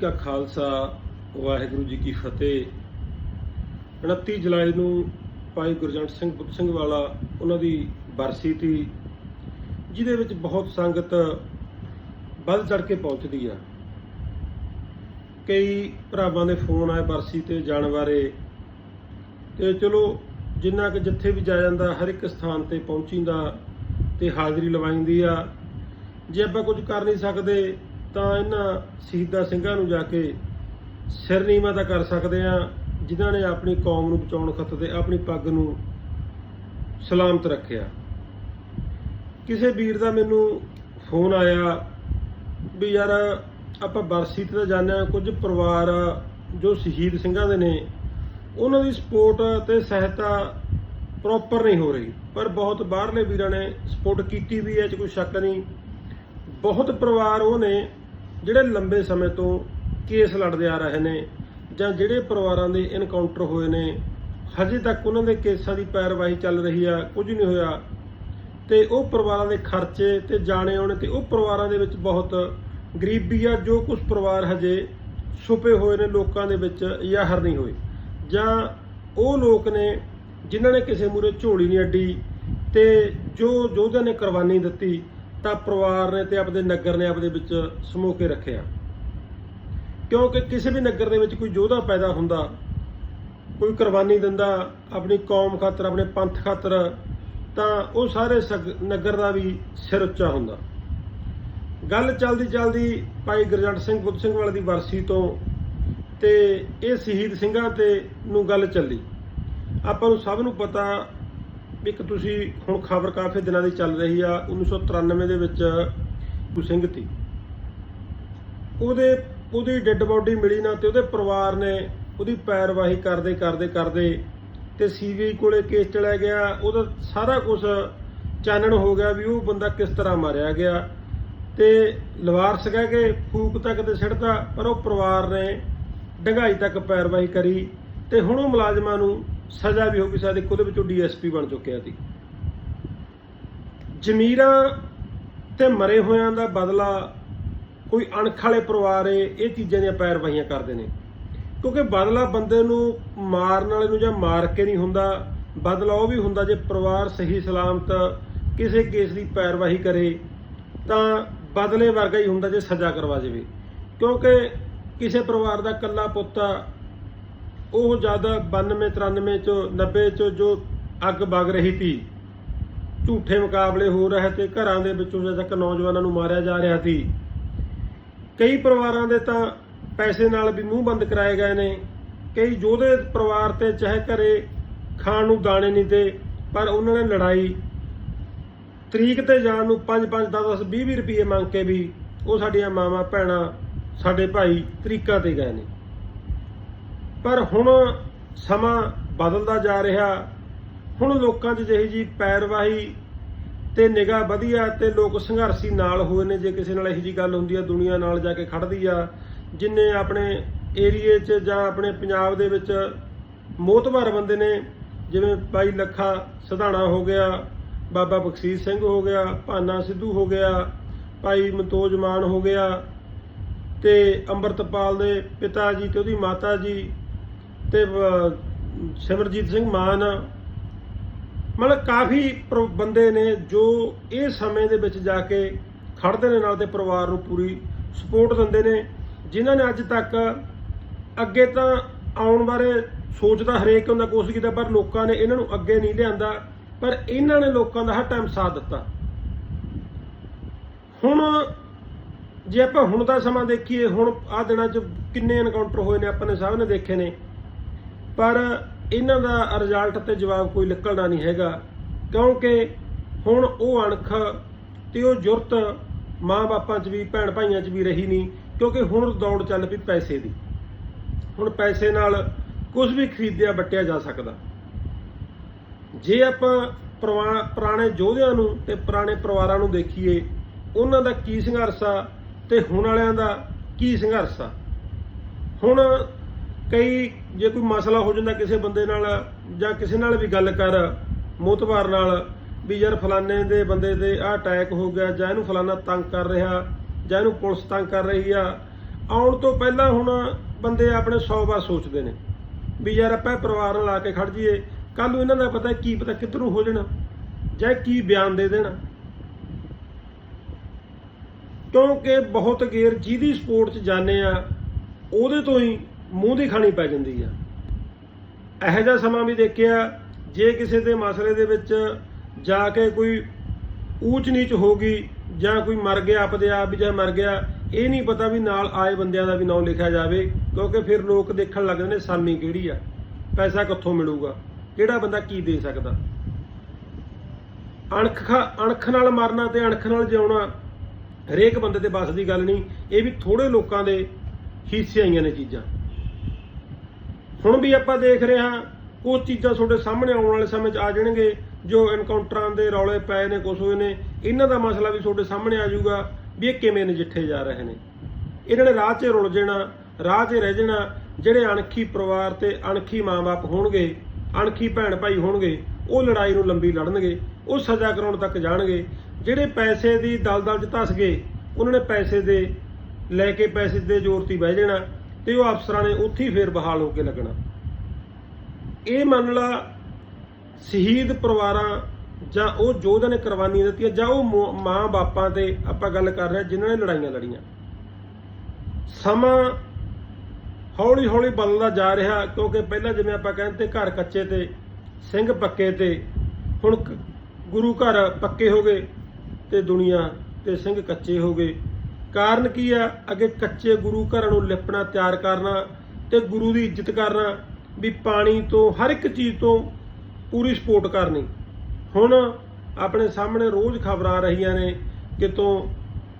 ਕਾ ਖਾਲਸਾ, ਵਾਹਿਗੁਰੂ ਜੀ ਕੀ ਫਤਿਹ। 29 ਜੁਲਾਈ ਨੂੰ ਭਾਈ ਗੁਰਜੰਟ ਸਿੰਘ ਬੁੱਧ ਸਿੰਘ ਵਾਲਾ ਉਹਨਾਂ ਦੀ ਬਰਸੀ ਤੀ ਜਿਹਦੇ ਵਿੱਚ ਬਹੁਤ ਸੰਗਤ ਵੱਧ ਚੜ ਕੇ ਪਹੁੰਚਦੀ ਆ। ਕਈ ਭਰਾਵਾਂ ਦੇ ਫੋਨ ਆਏ ਬਰਸੀ ਤੇ ਜਾਣ ਬਾਰੇ ਤੇ ਚਲੋ, ਜਿੰਨਾ ਕਿ ਜਿੱਥੇ ਵੀ ਜਾ ਜਾਂਦਾ, ਹਰ ਇੱਕ ਸਥਾਨ ਤੇ ਪਹੁੰਚੀਂਦਾ ਤੇ ਹਾਜ਼ਰੀ ਲਵਾਈਂਦੀ ਆ। ਜੇ ਆਪਾਂ ਕੁਝ ਕਰ ਨਹੀਂ ਸਕਦੇ ਤਾਂ ਇਹਨਾਂ ਸ਼ਹੀਦਾਂ ਸਿੰਘਾਂ ਨੂੰ ਜਾ ਕੇ ਸਿਰ ਨੀਵਾਂ ਤਾਂ ਕਰ ਸਕਦੇ ਆ ਜਿਨ੍ਹਾਂ ਨੇ ਆਪਣੀ ਕੌਮ ਨੂੰ ਬਚਾਉਣ ਖਾਤਰ ਤੇ ਆਪਣੀ ਪੱਗ ਨੂੰ ਸਲਾਮਤ ਰੱਖਿਆ। ਕਿਸੇ ਵੀਰ ਦਾ ਮੈਨੂੰ ਫੋਨ ਆਇਆ ਵੀ ਯਾਰ ਆਪਾਂ ਬਰਸੀ ਤੇ ਤਾਂ ਜਾਂਦੇ ਹਾਂ, ਕੁਝ ਪਰਿਵਾਰ ਜੋ ਸ਼ਹੀਦ ਸਿੰਘਾਂ ਦੇ ਨੇ, ਉਹਨਾਂ ਦੀ ਸਪੋਰਟ ਤੇ ਸਹਾਇਤਾ ਪ੍ਰੋਪਰ ਨਹੀਂ ਹੋ ਰਹੀ। ਪਰ ਬਹੁਤ ਬਾਹਰਲੇ ਵੀਰਾਂ ਨੇ ਸਪੋਰਟ ਕੀਤੀ ਵੀ ਹੈ, ਇਹ 'ਚ ਕੋਈ ਸ਼ੱਕ ਨਹੀਂ। ਬਹੁਤ ਪਰਿਵਾਰ ਉਹ ਨੇ ਜਿਹੜੇ ਲੰਬੇ ਸਮੇਂ ਤੋਂ ਕੇਸ ਲੜਦੇ ਆ ਰਹੇ ਨੇ ਜਾਂ ਜਿਹੜੇ ਪਰਿਵਾਰਾਂ ਦੇ ਇਨਕਾਊਂਟਰ ਹੋਏ ਨੇ, ਹਜੇ ਤੱਕ ਉਹਨਾਂ ਦੇ ਕੇਸਾਂ ਦੀ ਪੈਰਵਾਈ ਚੱਲ ਰਹੀ ਆ, ਕੁਝ ਨਹੀਂ ਹੋਇਆ। ਤੇ ਉਹ ਪਰਿਵਾਰਾਂ ਦੇ ਖਰਚੇ ਤੇ ਜਾਣੇ ਆਉਣੇ ਤੇ ਉਹ ਪਰਿਵਾਰਾਂ ਦੇ ਵਿੱਚ ਬਹੁਤ ਗਰੀਬੀ ਆ, ਜੋ ਕੁਝ ਪਰਿਵਾਰ ਹਜੇ ਛੁਪੇ ਹੋਏ ਨੇ ਲੋਕਾਂ ਦੇ ਵਿੱਚ ਯਾਹਰ ਨਹੀਂ ਹੋਏ। ਜਾਂ ਉਹ ਲੋਕ ਨੇ ਜਿਨ੍ਹਾਂ ਨੇ ਕਿਸੇ ਮੂਰੇ ਝੋਲੀ ਨਹੀਂ ਅੱਡੀ ਤੇ ਜੋ ਯੋਧਿਆਂ ਨੇ ਕੁਰਬਾਨੀ ਦਿੱਤੀ ਤਾਂ ਪਰਿਵਾਰ ਨੇ ਤੇ ਆਪਦੇ ਨਗਰ ਨੇ ਆਪਦੇ ਵਿੱਚ ਸਮੋ ਕੇ ਰੱਖਿਆ। ਕਿਉਂਕਿ ਕਿਸੇ ਵੀ ਨਗਰ ਦੇ ਵਿੱਚ ਕੋਈ ਯੋਧਾ ਪੈਦਾ ਹੁੰਦਾ, ਕੋਈ ਕੁਰਬਾਨੀ ਦਿੰਦਾ, ਆਪਣੀ ਕੌਮ ਖਾਤਰ, ਆਪਣੇ ਪੰਥ ਖਾਤਰ, ਤਾਂ ਉਹ ਸਾਰੇ ਸਗ- ਨਗਰ ਦਾ ਵੀ ਸਿਰ ਉੱਚਾ ਹੁੰਦਾ। ਗੱਲ ਚੱਲਦੀ ਚੱਲਦੀ ਭਾਈ ਗੁਰਜੰਟ ਸਿੰਘ ਗੁੱਤ ਸਿੰਘ ਵਾਲੇ ਦੀ ਵਰਸੀ ਤੋਂ ਤੇ ਇਹ ਸ਼ਹੀਦ ਸਿੰਘਾਂ ਤੇ ਨੂੰ ਗੱਲ ਚੱਲੀ। ਆਪਾਂ ਨੂੰ ਸਭ ਨੂੰ ਪਤਾ ਇੱਕ ਤੁਸੀਂ ਹੁਣ ਖਬਰ ਕਾਫੀ ਦਿਨਾਂ ਦੀ ਚੱਲ ਰਹੀ ਆ 1993 ਦੇ ਵਿੱਚ ਗੁਰੂ ਸਿੰਘ ਤੀ ਉਹਦੇ, ਉਹਦੀ ਡੈੱਡ ਬੋਡੀ ਮਿਲੀ ਨਾ ਤੇ ਉਹਦੇ ਪਰਿਵਾਰ ਨੇ ਉਹਦੀ ਪੈਰਵਾਹੀ ਕਰਦੇ ਕਰਦੇ ਕਰਦੇ ਤੇ ਸੀਬੀਆਈ ਕੋਲੇ ਕੇਸ ਚਲਾ ਗਿਆ। ਉਹਦਾ ਸਾਰਾ ਕੁਝ ਚਾਨਣ ਹੋ ਗਿਆ ਵੀ ਉਹ ਬੰਦਾ ਕਿਸ ਤਰ੍ਹਾਂ ਮਾਰਿਆ ਗਿਆ। ਤੇ ਲਵਾਰਸ ਕਹਿ ਕੇ ਫੂਕ ਤੱਕ ਤੇ ਸਿੱਟਦਾ ਪਰ ਉਹ ਪਰਿਵਾਰ ਨੇ ਡੰਗਾਈ ਤੱਕ ਪੈਰਵਾਹੀ ਕਰੀ ਤੇ ਹੁਣ ਉਹ ਮੁਲਾਜ਼ਮਾਂ ਨੂੰ ਸਜ਼ਾ ਵੀ ਹੋ ਗਈ ਸਾਡੇ ਉਹਦੇ ਵਿੱਚੋਂ ਡੀਐਸਪੀ ਬਣ ਚੁੱਕਿਆ ਸੀ। ਜ਼ਮੀਰਾਂ ਤੇ ਮਰੇ ਹੋਇਆਂ ਦਾ ਬਦਲਾ ਕੋਈ ਅਣਖ ਵਾਲੇ ਪਰਿਵਾਰ ਏ, ਇਹ ਚੀਜ਼ਾਂ ਦੀਆਂ ਪੈਰਵਾਈਆਂ ਕਰਦੇ ਨੇ। ਕਿਉਂਕਿ ਬਦਲਾ ਬੰਦੇ ਨੂੰ ਮਾਰਨ ਵਾਲੇ ਨੂੰ ਜਾਂ ਮਾਰ ਕੇ ਨਹੀਂ ਹੁੰਦਾ, ਬਦਲਾ ਉਹ ਵੀ ਹੁੰਦਾ ਜੇ ਪਰਿਵਾਰ ਸਹੀ ਸਲਾਮਤ ਕਿਸੇ ਕੇਸ ਦੀ ਪੈਰਵਾਈ ਕਰੇ, ਤਾਂ ਬਦਲੇ ਵਰਗਾ ਹੀ ਹੁੰਦਾ ਜੇ ਸਜ਼ਾ ਕਰਵਾ ਜਾਵੇ ਕਿਉਂਕਿ ਕਿਸੇ ਪਰਿਵਾਰ ਦਾ ਇਕੱਲਾ ਪੁੱਤ ਉਹ ਜਦ 92 93 'ਚੋਂ 90 'ਚੋਂ ਜੋ ਅੱਗ ਵਗ ਰਹੀ ਸੀ, ਝੂਠੇ ਮੁਕਾਬਲੇ ਹੋ ਰਹੇ ਤੇ ਘਰਾਂ ਦੇ ਵਿੱਚੋਂ ਜਦ ਤੱਕ ਨੌਜਵਾਨਾਂ ਨੂੰ ਮਾਰਿਆ ਜਾ ਰਿਹਾ ਸੀ, ਕਈ ਪਰਿਵਾਰਾਂ ਦੇ ਤਾਂ ਪੈਸੇ ਨਾਲ ਵੀ ਮੂੰਹ ਬੰਦ ਕਰਾਏ ਗਏ ਨੇ, ਕਈ ਯੋਧੇ ਪਰਿਵਾਰ ਤੇ ਚਾਹੇ ਘਰੇ ਖਾਣ ਨੂੰ ਦਾਣੇ ਨਹੀਂ ਤੇ, ਪਰ ਉਹਨਾਂ ਨੇ ਲੜਾਈ, ਤਰੀਕ ਤੇ ਜਾਣ ਨੂੰ 5 5 10 10 20 20 ਰੁਪਏ ਮੰਗ ਕੇ ਵੀ ਉਹ ਸਾਡੀਆਂ ਮਾਵਾਂ, ਭੈਣਾਂ, ਸਾਡੇ ਭਾਈ ਤਰੀਕਾਂ ਤੇ ਗਏ ਨੇ। ਪਰ ਹੁਣ ਸਮਾਂ ਬਦਲਦਾ ਜਾ ਰਿਹਾ। ਹੁਣ ਲੋਕਾਂ 'ਚ ਜਿਹੀ ਜੀ ਪੈਰਵਾਹੀ ਤੇ ਨਿਗਾਹ ਵਧੀਆ ਤੇ ਲੋਕ ਸੰਘਰਸ਼ੀ ਨਾਲ ਹੋਏ ਨੇ, ਜੇ ਕਿਸੇ ਨਾਲ ਇਹੋ ਜੀ ਗੱਲ ਹੁੰਦੀ ਆ, ਦੁਨੀਆ ਨਾਲ ਜਾ ਕੇ ਖੜਦੀ ਆ, ਜਿੰਨੇ ਆਪਣੇ ਏਰੀਏ 'ਚ ਜਾਂ ਆਪਣੇ ਪੰਜਾਬ ਦੇ ਵਿੱਚ ਮੋਤਬਰ ਬੰਦੇ ਨੇ, ਜਿਵੇਂ ਬਾਈ ਲੱਖਾ ਸਧਾਣਾ ਹੋ ਗਿਆ, ਬਾਬਾ ਬਖਸ਼ੀਸ਼ ਸਿੰਘ ਹੋ ਗਿਆ, ਭਾਨਾ ਸਿੱਧੂ ਹੋ ਗਿਆ, ਭਾਈ ਮਨਤੋਜ ਮਾਨ ਹੋ ਗਿਆ, ਤੇ ਅੰਮ੍ਰਿਤਪਾਲ ਦੇ ਪਿਤਾ ਜੀ ਤੇ ਉਹਦੀ ਮਾਤਾ ਜੀ ਤੇ ਸਿਮਰਜੀਤ ਸਿੰਘ ਮਾਨ, ਮਤਲਬ ਕਾਫੀ ਪਰ- ਬੰਦੇ ਨੇ ਜੋ ਇਹ ਸਮੇਂ ਦੇ ਵਿੱਚ ਜਾ ਕੇ ਖੜਦੇ ਨੇ ਨਾਲ ਤੇ ਪਰਿਵਾਰ ਨੂੰ ਪੂਰੀ ਸਪੋਰਟ ਦਿੰਦੇ ਨੇ, ਜਿਨ੍ਹਾਂ ਨੇ ਅੱਜ ਤੱਕ ਅੱਗੇ ਤਾਂ ਆਉਣ ਬਾਰੇ ਸੋਚਦਾ ਹਰੇਕ ਹੁੰਦਾ ਕੋਸ਼ਿਸ਼ ਕੀਤਾ, ਪਰ ਲੋਕਾਂ ਨੇ ਇਹਨਾਂ ਨੂੰ ਅੱਗੇ ਨਹੀਂ ਲਿਆਂਦਾ, ਪਰ ਇਹਨਾਂ ਨੇ ਲੋਕਾਂ ਦਾ ਹਰ ਟਾਈਮ ਸਾਥ ਦਿੱਤਾ। ਹੁਣ ਜੇ ਆਪਾਂ ਹੁਣ ਦਾ ਸਮਾਂ ਦੇਖੀਏ, ਹੁਣ ਆਹ ਦਿਨਾਂ 'ਚ ਕਿੰਨੇ ਐਨਕਾਊਂਟਰ ਹੋਏ ਨੇ, ਆਪਾਂ ਨੇ ਸਭ ਨੇ ਦੇਖੇ ਨੇ। ਪਰ ਇਹਨਾਂ ਦਾ ਰਿਜ਼ਲਟ ਤੇ ਜਵਾਬ ਕੋਈ ਨਿਕਲਣਾ ਨਹੀਂ ਹੈਗਾ, ਕਿਉਂਕਿ ਹੁਣ ਉਹ ਅਣਖ ਤੇ ਉਹ ਜੁਰਤ ਮਾਂ-ਬਾਪਾਂ 'ਚ ਵੀ, ਭੈਣ ਭਾਈਆਂ 'ਚ ਵੀ ਰਹੀ ਨਹੀਂ, ਕਿਉਂਕਿ ਹੁਣ ਦੌੜ ਚੱਲ ਪਈ ਪੈਸੇ ਦੀ। ਹੁਣ ਪੈਸੇ ਨਾਲ ਕੁਝ ਵੀ ਖਰੀਦਿਆ ਵਟਿਆ ਜਾ ਸਕਦਾ। ਜੇ ਆਪਾਂ ਪਰਵਾ- ਪੁਰਾਣੇ ਯੋਧਿਆਂ ਨੂੰ ਤੇ ਪੁਰਾਣੇ ਪਰਿਵਾਰਾਂ ਨੂੰ ਦੇਖੀਏ, ਉਹਨਾਂ ਦਾ ਕੀ ਸੰਘਰਸ਼ ਆ ਤੇ ਹੁਣ ਵਾਲਿਆਂ ਦਾ ਕੀ ਸੰਘਰਸ਼ ਆ? ਹੁਣ ਕਈ ਜੇ ਕੋਈ ਮਸਲਾ ਹੋ ਜਾਂਦਾ ਕਿਸੇ ਬੰਦੇ ਨਾਲ ਜਾਂ ਕਿਸੇ ਨਾਲ ਵੀ ਗੱਲ ਕਰ ਮੋਤਬਾਰ ਨਾਲ ਵੀ ਯਾਰ ਫਲਾਣੇ ਦੇ ਬੰਦੇ ਤੇ ਆਹ ਅਟੈਕ ਹੋ ਗਿਆ ਜਾਂ ਇਹਨੂੰ ਫਲਾਣਾ ਤੰਗ ਕਰ ਰਿਹਾ ਜਾਂ ਇਹਨੂੰ ਪੁਲਿਸ ਤੰਗ ਕਰ ਰਹੀ ਆ, ਆਉਣ ਤੋਂ ਪਹਿਲਾਂ ਹੁਣ ਬੰਦੇ ਆਪਣੇ 100 ਵਾਰ ਸੋਚਦੇ ਨੇ ਵੀ ਯਾਰ ਆਪਾਂ ਪਰਿਵਾਰ ਨਾਲ ਆ ਕੇ ਖੜ ਜਾਈਏ ਕੱਲ ਨੂੰ ਇਹਨਾਂ ਦਾ ਪਤਾ ਕੀ ਪਤਾ ਕਿੱਧਰੋਂ ਹੋ ਜਾਣਾ ਜਾਂ ਕੀ ਬਿਆਨ ਦੇ ਦੇਣਾ। ਕਿਉਂਕਿ ਬਹੁਤ ਗੇਰ ਜਿਹਦੀ ਸਪੋਰਟ 'ਚ ਜਾਂਦੇ ਆ, ਉਹਦੇ ਤੋਂ ਹੀ ਮੂੰਹ ਦੀ ਖਾਣੀ ਪੈ ਜਾਂਦੀ ਆ। ਇਹੋ ਜਿਹਾ ਸਮਾਂ ਵੀ ਦੇਖਿਆ, ਜੇ ਕਿਸੇ ਦੇ ਮਸਲੇ ਦੇ ਵਿੱਚ ਜਾ ਕੇ ਕੋਈ ਊਚ ਨੀਚ ਹੋ ਗਈ, ਜਾਂ ਕੋਈ ਮਰ ਗਿਆ ਆਪਦੇ ਆਪ ਜਾਂ ਮਰ ਗਿਆ, ਇਹ ਨਹੀਂ ਪਤਾ ਵੀ ਨਾਲ ਆਏ ਬੰਦਿਆਂ ਦਾ ਵੀ ਨਾਮ ਲਿਖਿਆ ਜਾਵੇ, ਕਿਉਂਕਿ ਫਿਰ ਲੋਕ ਦੇਖਣ ਲੱਗਦੇ ਨੇ ਸਾਮੀ ਕਿਹੜੀ ਆ, ਪੈਸਾ ਕਿੱਥੋਂ ਮਿਲੂਗਾ, ਕਿਹੜਾ ਬੰਦਾ ਕੀ ਦੇ ਸਕਦਾ। ਅਣਖ ਖਾ- ਅਣਖ ਨਾਲ ਮਰਨਾ ਤੇ ਅਣਖ ਨਾਲ ਜਿਉਣਾ, ਹਰੇਕ ਬੰਦੇ 'ਤੇ ਬਸ ਦੀ ਗੱਲ ਨਹੀਂ, ਇਹ ਵੀ ਥੋੜੇ ਲੋਕਾਂ ਦੇ ਹਿੱਸੇ ਆਈਆਂ ਨੇ ਚੀਜ਼ਾਂ। ਹੁਣ ਵੀ ਆਪਾਂ ਦੇਖ ਰਹੇ ਹਾਂ ਕੁਝ ਚੀਜ਼ਾਂ ਤੁਹਾਡੇ ਸਾਹਮਣੇ ਆਉਣ ਵਾਲੇ ਸਮੇਂ 'ਚ ਆ ਜਾਣਗੇ, ਜੋ ਐਨਕਾਊਂਟਰਾਂ ਦੇ ਰੌਲੇ ਪਏ ਨੇ, ਕੁਛ ਹੋਏ ਨੇ, ਇਹਨਾਂ ਦਾ ਮਸਲਾ ਵੀ ਤੁਹਾਡੇ ਸਾਹਮਣੇ ਆ ਜਾਊਗਾ ਵੀ ਇਹ ਕਿਵੇਂ ਨਜਿੱਠੇ ਜਾ ਰਹੇ ਨੇ। ਇਹਨਾਂ ਨੇ ਰਾਹ 'ਚ ਰੁਲ ਜਾਣਾ, ਰਾਹ 'ਚ ਰਹਿ ਜਾਣਾ, ਜਿਹੜੇ ਅਣਖੀ ਪਰਿਵਾਰ ਤੇ ਅਣਖੀ ਮਾਂ-ਬਾਪ ਹੋਣਗੇ, ਅਣਖੀ ਭੈਣ ਭਾਈ ਹੋਣਗੇ, ਉਹ ਲੜਾਈ ਨੂੰ ਲੰਬੀ ਲੜਨਗੇ, ਉਹ ਸਜ਼ਾ ਕਰਾਉਣ ਤੱਕ ਜਾਣਗੇ। ਜਿਹੜੇ ਪੈਸੇ ਦੀ ਦਲਦਲ 'ਚ ਧਸ ਗਏ, ਉਹਨਾਂ ਨੇ ਪੈਸੇ ਦੇ, ਲੈ ਕੇ ਪੈਸੇ ਦੇ ਜ਼ੋਰ ਤੇ ਬਹਿ ਜਾਣਾ। ਤੇ ਉਹ ਅਫਸਰਾਂ ਨੇ ਉੱਥੇ ਹੀ ਫੇਰ ਬਹਾਲ ਹੋ ਕੇ ਲੱਗਣਾ। ਇਹ ਮੰਨ ਲਾ ਸ਼ਹੀਦ ਪਰਿਵਾਰਾਂ ਜਾਂ ਉਹ ਯੋਧਿਆਂ ਨੇ ਕੁਰਬਾਨੀਆਂ ਦਿੱਤੀਆਂ ਜਾਂ ਉਹ ਮੋ- ਮਾਂ ਬਾਪਾਂ ਤੇ ਆਪਾਂ ਗੱਲ ਕਰ ਰਹੇ ਹਾਂ, ਜਿਨ੍ਹਾਂ ਨੇ ਲੜਾਈਆਂ ਲੜੀਆਂ। ਸਮਾਂ ਹੌਲੀ ਹੌਲੀ ਬਦਲਦਾ ਜਾ ਰਿਹਾ ਕਿਉਂਕਿ ਪਹਿਲਾਂ ਜਿਵੇਂ ਆਪਾਂ ਕਹਿੰਦੇ ਘਰ ਕੱਚੇ ਤੇ, ਸਿੰਘ ਪੱਕੇ ਤੇ, ਹੁਣ ਗੁਰੂ ਘਰ ਪੱਕੇ ਹੋ ਗਏ ਤੇ ਦੁਨੀਆ ਤੇ ਸਿੰਘ ਕੱਚੇ ਹੋ ਗਏ। ਕਾਰਨ ਕੀ ਆ? ਅੱਗੇ ਕੱਚੇ ਗੁਰੂ ਘਰਾਂ ਨੂੰ ਲਿਪਣਾ, ਤਿਆਰ ਕਰਨਾ ਤੇ ਗੁਰੂ ਦੀ ਇੱਜ਼ਤ ਕਰਨਾ ਵੀ ਪਾਣੀ ਤੋਂ ਹਰ ਇੱਕ ਚੀਜ਼ ਤੋਂ ਪੂਰੀ ਸਪੋਰਟ ਕਰਨੀ। ਹੁਣ ਆਪਣੇ ਸਾਹਮਣੇ ਰੋਜ਼ ਖਬਰਾਂ ਆ ਰਹੀਆਂ ਨੇ ਕਿਤੋਂ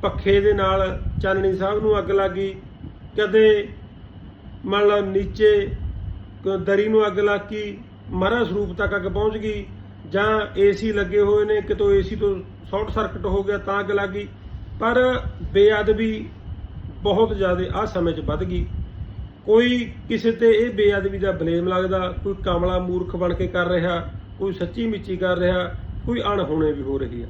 ਪੱਖੇ ਦੇ ਨਾਲ ਚਾਨਣੀ ਸਾਹਿਬ ਨੂੰ ਅੱਗ ਲੱਗੀ ਕਦੇ ਮੰਨ ਲਓ ਨੀਚੇ ਦਰੀ ਨੂੰ ਅੱਗ ਲੱਗ ਗਈ, ਮਹਾਰਾਜ ਸਰੂਪ ਤੱਕ ਅੱਗ ਪਹੁੰਚ ਗਈ ਜਾਂ ਏਸੀ ਲੱਗੇ ਹੋਏ ਨੇ, ਕਿਤੋਂ ਏਸੀ ਤੋਂ ਸ਼ਾਰਟ ਸਰਕਟ ਹੋ ਗਿਆ ਤਾਂ ਅੱਗ ਲੱਗ ਗਈ। ਪਰ ਬੇਅਦਬੀ ਬਹੁਤ ਜ਼ਿਆਦਾ ਆ ਸਮੇਂ 'ਚ ਵੱਧ ਗਈ। ਕੋਈ ਕਿਸੇ ਤੇ ਇਹ ਬੇਅਦਬੀ ਦਾ ਬਲੇਮ ਲੱਗਦਾ, ਕੋਈ ਕਮਲਾ ਮੂਰਖ ਬਣ ਕੇ ਕਰ ਰਿਹਾ, ਕੋਈ ਸੱਚੀ ਮਿੱਚੀ ਕਰ ਰਿਹਾ, ਕੋਈ ਅਣਹੋਣੇ ਵੀ ਹੋ ਰਹੀ ਆ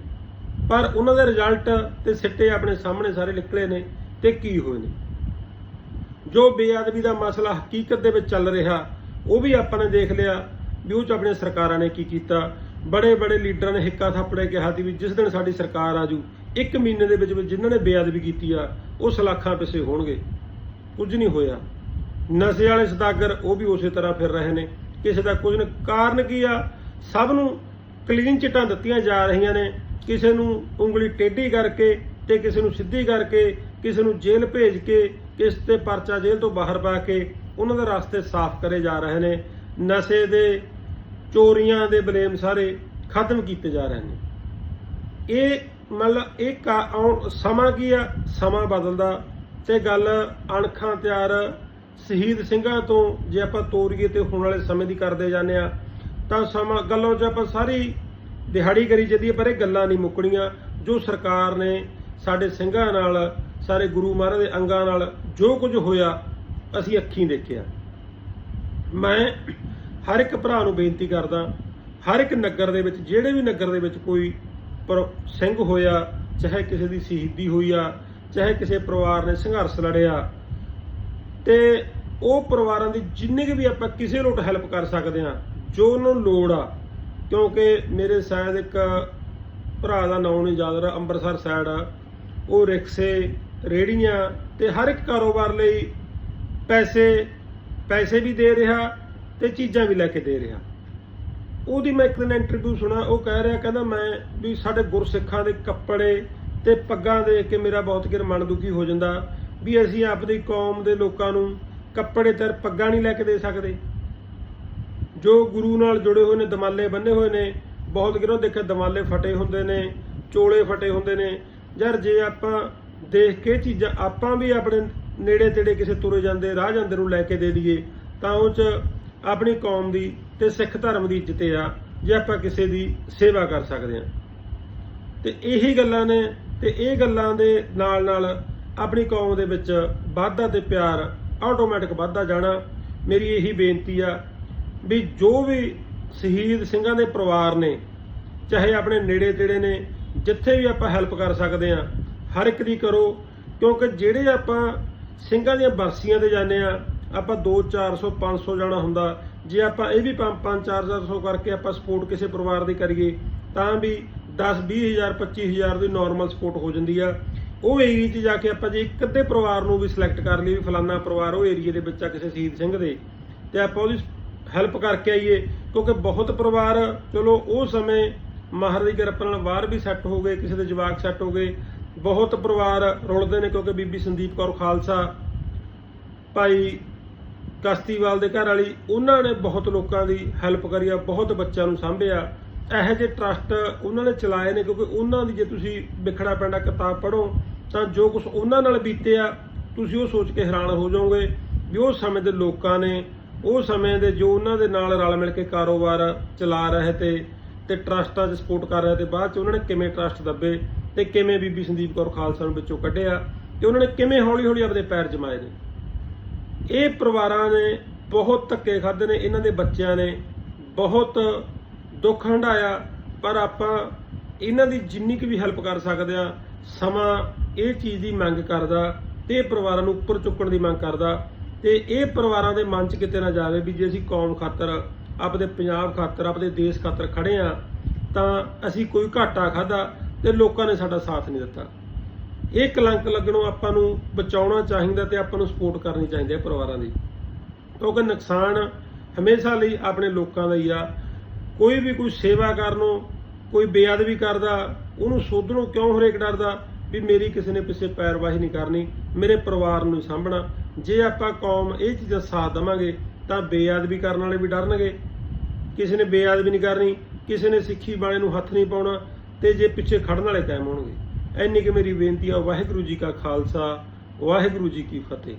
ਪਰ ਉਹਨਾਂ ਦੇ ਰਿਜ਼ਲਟ ਤੇ ਸਿੱਟੇ ਆਪਣੇ ਸਾਹਮਣੇ ਸਾਰੇ ਨਿਕਲੇ ਨੇ ਤੇ ਕੀ ਹੋਏ ਨੇ? ਜੋ ਬੇਅਦਬੀ ਦਾ ਮਸਲਾ ਹਕੀਕਤ ਦੇ ਵਿੱਚ ਚੱਲ ਰਿਹਾ, ਉਹ ਵੀ ਆਪਾਂ ਨੇ ਦੇਖ ਲਿਆ। ਵੀ ਉਹ ਚ ਆਪਣੀਆਂ ਸਰਕਾਰਾਂ ਨੇ ਕੀ ਕੀਤਾ? ਬੜੇ ਬੜੇ ਲੀਡਰਾਂ ਨੇ ਹਿੱਕਾ ਥਾਪੜੇ ਕਿਹਾ ਸੀ ਵੀ ਜਿਸ ਦਿਨ ਸਾਡੀ ਸਰਕਾਰ ਆਜੂ ਇੱਕ ਮਹੀਨੇ ਦੇ ਵਿੱਚ ਵਿੱਚ ਜਿਨ੍ਹਾਂ ਨੇ ਬੇਅਦਬੀ ਕੀਤੀ ਆ, ਉਹ ਸਲਾਖਾਂ ਪਿੱਛੇ ਹੋਣਗੇ। ਕੁਝ ਨਹੀਂ ਹੋਇਆ। ਨਸ਼ੇ ਵਾਲੇ ਸਦਾਗਰ ਉਹ ਵੀ ਉਸੇ ਤਰ੍ਹਾਂ ਫਿਰ ਰਹੇ ਨੇ। ਕਿਸੇ ਦਾ ਕੁਝ ਨਹੀਂ। ਕਾਰਨ ਕੀ ਆ? ਸਭ ਨੂੰ ਕਲੀਨ ਚਿੱਟਾਂ ਦਿੱਤੀਆਂ ਜਾ ਰਹੀਆਂ ਨੇ। ਕਿਸੇ ਨੂੰ ਉਂਗਲੀ ਟੇਢੀ ਕਰਕੇ ਤੇ ਕਿਸੇ ਨੂੰ ਸਿੱਧੀ ਕਰਕੇ, ਕਿਸੇ ਨੂੰ ਜੇਲ੍ਹ ਭੇਜ ਕੇ, ਕਿਸ ਤੇ ਪਰਚਾ ਜੇਲ੍ਹ ਤੋਂ ਬਾਹਰ ਪਾ ਕੇ ਉਹਨਾਂ ਦੇ ਰਸਤੇ ਸਾਫ਼ ਕਰੇ ਜਾ ਰਹੇ ਨੇ। ਨਸ਼ੇ ਦੇ, ਚੋਰੀਆਂ ਦੇ ਬਲੇਮ ਸਾਰੇ ਖਤਮ ਕੀਤੇ ਜਾ ਰਹੇ ਨੇ। ਇਹ ਮਤਲਬ ਇਹ ਕਾ- ਆਉਣ- ਸਮਾਂ ਕੀ ਆ? ਸਮਾਂ ਬਦਲਦਾ। ਤੇ ਗੱਲ ਅਣਖਾਂ ਤਿਆਰ, ਸ਼ਹੀਦ ਸਿੰਘਾਂ ਤੋਂ ਜੇ ਆਪਾਂ ਤੋਰੀਏ ਤੇ ਹੋਣ ਵਾਲੇ ਸਮੇਂ ਦੀ ਕਰਦੇ ਜਾਂਦੇ ਆ, ਤਾਂ ਸਮਾਂ, ਗੱਲੋਂ 'ਚ ਆਪਾਂ ਸਾਰੀ ਦਿਹਾੜੀ ਕਰੀ ਜਦੀ ਪਰ ਇਹ ਗੱਲਾਂ ਨਹੀਂ ਮੁੱਕਣੀਆਂ। ਜੋ ਸਰਕਾਰ ਨੇ ਸਾਡੇ ਸਿੰਘਾਂ ਨਾਲ, ਸਾਰੇ ਗੁਰੂ ਮਹਾਰਾਜ ਦੇ ਅੰਗਾਂ ਨਾਲ ਜੋ ਕੁਝ ਹੋਇਆ, ਅਸੀਂ ਅੱਖੀਂ ਦੇਖਿਆ। ਮੈਂ ਹਰ ਇੱਕ ਭਰਾ ਨੂੰ ਬੇਨਤੀ ਕਰਦਾ, ਹਰ ਇੱਕ ਨਗਰ ਦੇ ਵਿੱਚ, ਜਿਹੜੇ ਵੀ ਨਗਰ ਦੇ ਵਿੱਚ ਕੋਈ ਪਰ ਸਿੰਘ ਹੋਇਆ, ਚਾਹੇ ਕਿਸੇ ਦੀ ਸ਼ਹੀਦੀ ਹੋਈ ਆ, ਚਾਹੇ ਕਿਸੇ ਪਰਿਵਾਰ ਨੇ ਸੰਘਰਸ਼ ਲੜਿਆ, ਤੇ ਉਹ ਪਰਿਵਾਰਾਂ ਦੀ ਜਿੰਨੀ ਕੁ ਵੀ ਆਪਾਂ ਕਿਸੇ ਲੋਟ ਹੈਲਪ ਕਰ ਸਕਦੇ ਆ ਜੋ ਉਹਨਾਂ ਨੂੰ ਲੋੜ ਆ, ਕਿਉਂਕਿ ਮੇਰੇ ਸ਼ਾਇਦ ਇੱਕ ਭਰਾ ਦਾ ਨਾਮ ਨਹੀਂ ਯਾਦ ਰਿਹਾ, ਅੰਮ੍ਰਿਤਸਰ ਸਾਈਡ ਆ, ਉਹ ਰਿਕਸ਼ੇ ਰੇੜੀਆਂ ਤੇ ਹਰ ਇੱਕ ਕਾਰੋਬਾਰ ਲਈ ਪੈਸੇ ਪੈਸੇ ਵੀ ਦੇ ਰਿਹਾ ਤੇ ਚੀਜ਼ਾਂ ਵੀ ਲੈ ਕੇ ਦੇ ਰਿਹਾ। ਉਹਦੀ ਮੈਂ ਇੱਕ ਦਿਨ ਇੰਟਰਵਿਊ ਸੁਣਾ ਉਹ ਕਹਿ ਰਿਹਾ, ਕਹਿੰਦਾ ਮੈਂ ਵੀ ਸਾਡੇ ਗੁਰਸਿੱਖਾਂ ਦੇ ਕੱਪੜੇ ਤੇ ਪੱਗਾਂ ਦੇਖ ਕੇ ਮੇਰਾ ਬਹੁਤ ਕਿਰ ਮਨ ਦੁਖੀ ਹੋ ਜਾਂਦਾ, ਵੀ ਅਸੀਂ ਆਪਣੀ ਕੌਮ ਦੇ ਲੋਕਾਂ ਨੂੰ ਕੱਪੜੇ ਤੇ ਪੱਗਾਂ ਨਹੀਂ ਲੈ ਕੇ ਦੇ ਸਕਦੇ। ਜੋ ਗੁਰੂ ਨਾਲ ਜੁੜੇ ਹੋਏ ਨੇ, ਦਮਾਲੇ ਬੰਨੇ ਹੋਏ ਨੇ, ਬਹੁਤ ਗਿਰੋਂ ਦੇਖਿਆ ਦਮਾਲੇ ਫਟੇ ਹੁੰਦੇ ਨੇ, ਚੋਲੇ ਫਟੇ ਹੁੰਦੇ ਨੇ। ਯਾਰ ਜੇ ਆਪਾਂ ਦੇਖ ਕੇ ਇਹ ਚੀਜ਼ਾਂ ਆਪਾਂ ਵੀ ਆਪਣੇ ਨੇੜੇ ਤੇੜੇ ਕਿਸੇ ਤੁਰੇ ਜਾਂਦੇ, ਰਾਹ ਜਾਂਦੇ ਨੂੰ ਲੈ ਕੇ ਦੇ ਦਈਏ, ਤਾਂ ਉਹ ਚ ਆਪਣੀ ਕੌਮ ਦੀ ਤੇ ਸਿੱਖ ਧਰਮ ਦੀ ਇੱਜ਼ਤ ਆ ਜੇ ਆਪਾਂ ਕਿਸੇ ਦੀ ਸੇਵਾ ਕਰ ਸਕਦੇ ਹਾਂ। ਤੇ ਇਹੀ ਗੱਲਾਂ ਨੇ ਤੇ ਇਹ ਗੱਲਾਂ ਦੇ ਨਾਲ ਨਾਲ ਆਪਣੀ ਕੌਮ ਦੇ ਵਿੱਚ ਵਾਧਾ ਤੇ ਪਿਆਰ ਆਟੋਮੈਟਿਕ ਵੱਧਦਾ ਜਾਣਾ ਮੇਰੀ ਇਹੀ ਬੇਨਤੀ ਆ ਵੀ ਜੋ ਵੀ ਸ਼ਹੀਦ ਸਿੰਘਾਂ ਦੇ ਪਰਿਵਾਰ ਨੇ, ਚਾਹੇ ਆਪਣੇ ਨੇੜੇ ਤੇੜੇ ਨੇ, ਜਿੱਥੇ ਵੀ ਆਪਾਂ ਹੈਲਪ ਕਰ ਸਕਦੇ ਆ ਹਰ ਇੱਕ ਦੀ ਕਰੋ, ਕਿਉਂਕਿ ਜਿਹੜੇ ਆਪਾਂ ਸਿੰਘਾਂ ਦੀਆਂ ਬਰਸੀਆਂ ਤੇ ਜਾਂਦੇ ਆ ਆਪਾਂ 2 400 500 ਜਾਣਾ ਹੁੰਦਾ ਜੇ ਆਪਾਂ ਇਹ ਵੀ 5 5 400 ਕਰਕੇ ਆਪਾਂ ਸਪੋਰਟ ਕਿਸੇ ਪਰਿਵਾਰ ਦੀ ਕਰੀਏ, ਤਾਂ ਵੀ 10 20000 25000 ਦੀ ਨਾਰਮਲ ਸਪੋਰਟ ਹੋ ਜਾਂਦੀ ਆ। ਉਹ ਏਰੀਆ 'ਚ ਜਾ ਕੇ ਆਪਾਂ ਜੇ ਇੱਕ ਅੱਧੇ ਪਰਿਵਾਰ ਨੂੰ ਵੀ ਸਿਲੈਕਟ ਕਰ ਲਈ ਵੀ ਫਲਾਨਾ ਪਰਿਵਾਰ ਉਹ ਏਰੀਆ ਦੇ ਵਿੱਚ ਆ ਕਿਸੇ ਸ਼ਹੀਦ ਸਿੰਘ ਦੇ, ਤੇ ਆਪਾਂ ਉਹਦੀ ਹੈਲਪ ਕਰਕੇ ਆਈਏ, ਕਿਉਂਕਿ ਬਹੁਤ ਪਰਿਵਾਰ, ਚਲੋ ਉਹ ਸਮੇਂ ਮਾਹਰ ਦੀ ਕਿਰਪਾ ਨਾਲ ਬਾਹਰ ਵੀ ਸੈੱਟ ਹੋ ਗਏ, ਕਿਸੇ ਦੇ ਜਵਾਕ ਸੈੱਟ ਹੋ ਗਏ, ਬਹੁਤ ਪਰਿਵਾਰ ਰੁਲਦੇ ਨੇ, ਕਿਉਂਕਿ ਬੀਬੀ ਸੰਦੀਪ ਕੌਰ ਖਾਲਸਾ, ਭਾਈ ਕਸ਼ਤੀਵਾਲ ਦੇ ਘਰ ਵਾਲੀ, ਉਹਨਾਂ ਨੇ ਬਹੁਤ ਲੋਕਾਂ ਦੀ ਹੈਲਪ ਕਰੀ ਆ, ਬਹੁਤ ਬੱਚਿਆਂ ਨੂੰ ਸਾਂਭਿਆ। ਇਹੋ ਜਿਹੇ ਟਰਸਟ ਉਹਨਾਂ ਨੇ ਚਲਾਏ ਨੇ, ਕਿਉਂਕਿ ਉਹਨਾਂ ਦੀ ਜੇ ਤੁਸੀਂ ਵਿਖੜਾ ਪੈਂਡਾ ਕਿਤਾਬ ਪੜ੍ਹੋ, ਤਾਂ ਜੋ ਕੁਝ ਉਹਨਾਂ ਨਾਲ ਬੀਤਿਆ ਤੁਸੀਂ ਉਹ ਸੋਚ ਕੇ ਹੈਰਾਨ ਹੋ ਜਾਓਗੇ ਵੀ ਉਹ ਸਮੇਂ ਦੇ ਲੋਕਾਂ ਨੇ, ਉਹ ਸਮੇਂ ਦੇ ਜੋ ਉਹਨਾਂ ਦੇ ਨਾਲ ਰਲ ਮਿਲ ਕੇ ਕਾਰੋਬਾਰ ਚਲਾ ਰਹੇ ਤੇ ਤੇ ਟਰਸਟਾਂ 'ਚ ਸਪੋਰਟ ਕਰ ਰਹੇ ਤੇ ਬਾਅਦ 'ਚ ਉਹਨਾਂ ਨੇ ਕਿਵੇਂ ਟਰਸਟ ਦੱਬੇ ਤੇ ਕਿਵੇਂ ਬੀਬੀ ਸੰਦੀਪ ਕੌਰ ਖਾਲਸਾ ਨੂੰ ਵਿੱਚੋਂ ਕੱਢਿਆ ਤੇ ਉਹਨਾਂ ਨੇ ਕਿਵੇਂ ਹੌਲੀ-ਹੌਲੀ ਆਪਣੇ ਪੈਰ ਜਮਾਏ ਨੇ। ਇਹ ਪਰਿਵਾਰਾਂ ਨੇ ਬਹੁਤ ਧੱਕੇ ਖਾਦੇ ਨੇ, ਇਹਨਾਂ ਦੇ ਬੱਚਿਆਂ ਨੇ। ਬਹੁਤ ਦੁੱਖ ਹੰਢਾਇਆ, ਪਰ ਆਪਾਂ ਇਹਨਾਂ ਦੀ ਜਿੰਨੀ ਕੁ ਵੀ ਹੈਲਪ ਕਰ ਸਕਦੇ ਆ ਸਮਾਂ ਇਹ ਚੀਜ਼ ਦੀ ਮੰਗ ਕਰਦਾ ਤੇ ਇਹ ਪਰਿਵਾਰਾਂ ਨੂੰ ਉੱਪਰ ਚੁੱਕਣ ਦੀ ਮੰਗ ਕਰਦਾ। ਤੇ ਇਹ ਪਰਿਵਾਰਾਂ ਦੇ ਮਨ 'ਚ ਕਿਤੇ ਨਾ ਜਾਵੇ ਵੀ ਜੇ ਅਸੀਂ ਕੌਮ ਖਾਤਰ, ਆਪਦੇ ਪੰਜਾਬ ਖਾਤਰ, ਆਪਦੇ ਦੇਸ਼ ਖਾਤਰ ਖੜੇ ਆ ਤਾਂ ਅਸੀਂ ਕੋਈ ਘਾਟਾ ਖਾਦਾ ਤੇ ਲੋਕਾਂ ਨੇ ਸਾਡਾ ਸਾਥ ਨਹੀਂ ਦਿੱਤਾ। ਇਹ ਕਲੰਕ ਲੱਗਣੋਂ ਆਪਾਂ ਨੂੰ ਬਚਾਉਣਾ ਚਾਹੀਦਾ ਤੇ ਆਪਾਂ ਨੂੰ ਸਪੋਰਟ ਕਰਨੀ ਚਾਹੀਦੀ ਹੈ ਪਰਿਵਾਰਾਂ ਦੀ। ਕਿਉਂਕਿ ਨੁਕਸਾਨ ਹਮੇਸ਼ਾ ਲਈ ਆਪਣੇ ਲੋਕਾਂ ਦਾ ਹੀ ਆ। ਕੋਈ ਵੀ ਕੋਈ ਸੇਵਾ ਕਰਨੋਂ, ਕੋਈ ਬੇਅਦਬੀ ਕਰਦਾ, ਉਹਨੂੰ ਸੋਧਣੋਂ ਕਿਉਂ ਹਰੇਕ ਡਰਦਾ ਵੀ ਮੇਰੀ ਕਿਸੇ ਨੇ ਪਿੱਛੇ ਪੈਰਵਾਹੀ ਨਹੀਂ ਕਰਨੀ, ਮੇਰੇ ਪਰਿਵਾਰ ਨੂੰ ਸਾਂਭਣਾ। ਜੇ ਆਪਾਂ ਕੌਮ ਇਹ ਚੀਜ਼ਾਂ ਸਾਥ ਦੇਵਾਂਗੇ, ਤਾਂ ਬੇਅਦਬੀ ਕਰਨ ਵਾਲੇ ਵੀ ਡਰਨਗੇ। ਕਿਸੇ ਨੇ ਬੇਅਦਬੀ ਨਹੀਂ ਕਰਨੀ, ਕਿਸੇ ਨੇ ਸਿੱਖੀ ਬਾਣੇ ਨੂੰ ਹੱਥ ਨਹੀਂ ਪਾਉਣਾ ਤੇ ਜੇ ਪਿੱਛੇ ਖੜਨ ਵਾਲੇ ਕਾਇਮ ਹੋਣਗੇ। ਇੰਨੀ ਕਿ ਮੇਰੀ ਬੇਨਤੀ ਆ ਵਾਹਿਗੁਰੂ ਜੀ ਕਾ ਖਾਲਸਾ ਵਾਹਿਗੁਰੂ ਜੀ ਕੀ ਫਤਿਹ।